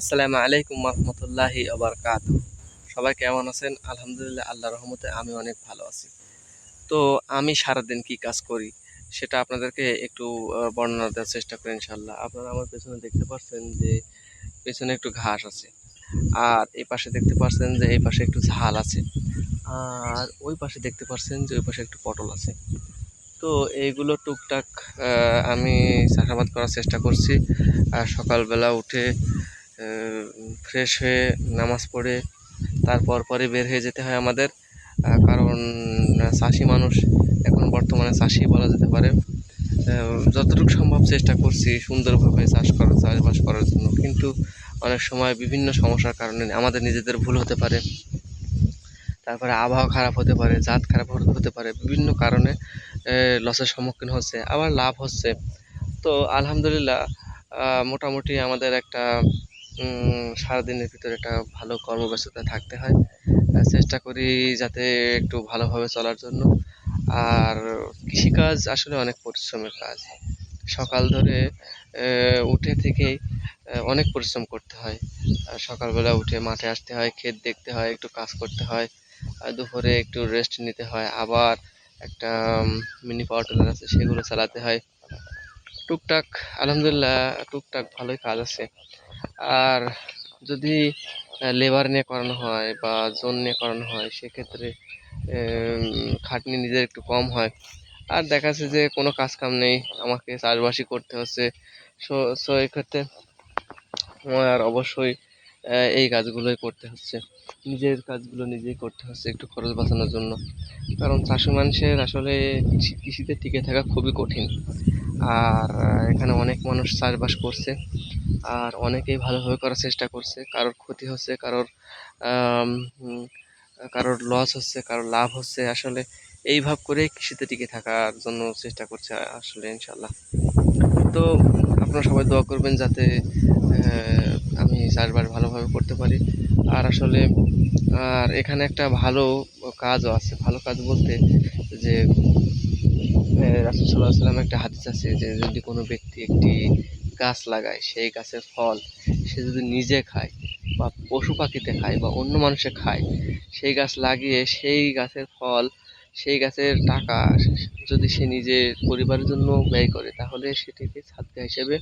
আসসালামু আলাইকুম রহমতুল্লাহি আবরকাত সবাই কেমন আছেন? আলহামদুলিল্লাহ আল্লাহ রহমতে আমি অনেক ভালো আছি। তো আমি সারাদিন কি কাজ করি সেটা আপনাদেরকে একটু বর্ণনা দেওয়ার চেষ্টা করি ইনশাল্লাহ আপনারা আমার পেছনে দেখতে পাচ্ছেন যে পেছনে একটু ঘাস আছে আর এই পাশে দেখতে পাচ্ছেন যে এই পাশে একটু ঝাল আছে আর ওই পাশে দেখতে পাচ্ছেন যে ওই পাশে একটু পটল আছে। তো এইগুলো টুকটাক আমি চাষাবাদ করার চেষ্টা করছি। আর সকালবেলা উঠে ফ্রেশ হয়ে নামাজ পড়ে তারপর পরে বের হয়ে যেতে হয় আমাদের। কারণ চাষি মানুষ, এখন বর্তমানে চাষি বলা যেতে পারে। যতটুকু সম্ভব চেষ্টা করছি সুন্দরভাবে চাষ করার, চাষবাস করার জন্য। কিন্তু অনেক সময় বিভিন্ন সমস্যার কারণে আমাদের নিজেদের ভুল হতে পারে। তারপরে আবহাওয়া খারাপ হতে পারে, জাত খারাপ হতে- পারে, বিভিন্ন কারণে লসের সম্মুখীন হচ্ছে, আবার লাভ হচ্ছে। তো আলহামদুলিল্লাহ মোটামুটি আমাদের একটা সারাদিনের ভিতরে একটা ভালো কর্মব্যস্ততা থাকতে হয়। চেষ্টা করি যাতে একটু ভালোভাবে চলার জন্য। আর কৃষিকাজ আসলে অনেক পরিশ্রমের কাজ। সকাল ধরে উঠে থেকেই অনেক পরিশ্রম করতে হয়। সকালবেলা উঠে মাঠে আসতে হয়, ক্ষেত দেখতে হয়, একটু কাজ করতে হয়। দুপুরে একটু রেস্ট নিতে হয়। আবার একটা মিনি পাওয়ার টিলার আছে, সেগুলো চালাতে হয়। টুকটাক, আলহামদুলিল্লাহ, টুকটাক ভালোই কাজ আছে। আর যদি লেবার নিয়ে করানো হয় বা জোন নিয়ে করানো হয়, সেক্ষেত্রে খাটনি নিজের একটু কম হয়। আর দেখা যাচ্ছে যে কোনো কাজ কাম নেই, আমাকে চাষবাসই করতে হচ্ছে। সো সো এক্ষেত্রে আমার অবশ্যই এই কাজগুলোই করতে হচ্ছে। নিজের কাজগুলো নিজেই করতে হচ্ছে একটু খরচ বাঁচানোর জন্য। কারণ চাষি মানুষের আসলে কৃষিতে টিকে থাকা খুবই কঠিন। আর এখানে অনেক মানুষ চাষবাস করছে। আর অনেকেই ভালোভাবে করার চেষ্টা করছে। কারোর ক্ষতি হচ্ছে, কারোর কারোর লস হচ্ছে, কারোর লাভ হচ্ছে। আসলে এই ভাব করেই কৃষিতে টিকে থাকার জন্য চেষ্টা করছে আসলে ইনশাল্লাহ তো আপনারা সবাই দোয়া করবেন যাতে আমি চাষবাস ভালোভাবে করতে পারি। আর আসলে, আর এখানে একটা ভালো কাজও আছে। ভালো কাজ বলতে যে রাসুল সাল্লাহ সাল্লাম একটা হাদিস আছে যে, যদি কোনো ব্যক্তি একটি গাছ লাগায়, সেই গাছের ফল সে যদি নিজে খায় বা পশু পাখিতে খায় বা অন্য মানুষে খায়, সেই গাছ লাগিয়ে সেই গাছের ফল, সেই গাছের টাকা যদি সে নিজের পরিবারের জন্য ব্যয় করে, তাহলে সেটিকে সাদকা হিসেবে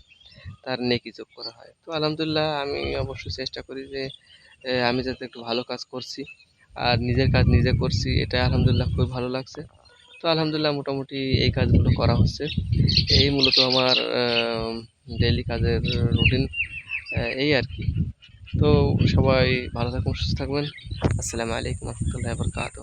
তার নেকি যোগ করা হয়। তো আলহামদুলিল্লাহ আমি অবশ্যই চেষ্টা করি যে আমি যাতে একটু ভালো কাজ করছি আর নিজের কাজ নিজে করছি, এটা আলহামদুলিল্লাহ খুবই ভালো লাগছে। তো আলহামদুলিল্লাহ মোটামুটি এই কাজগুলো করা হচ্ছে। এই মূলত আমার ডেইলি কাজের রুটিন এই আর কি। তো সবাই ভালো থাকুন, সুস্থ থাকবেন। আসসালামু আলাইকুম রহমতুল্লাহ বরকাত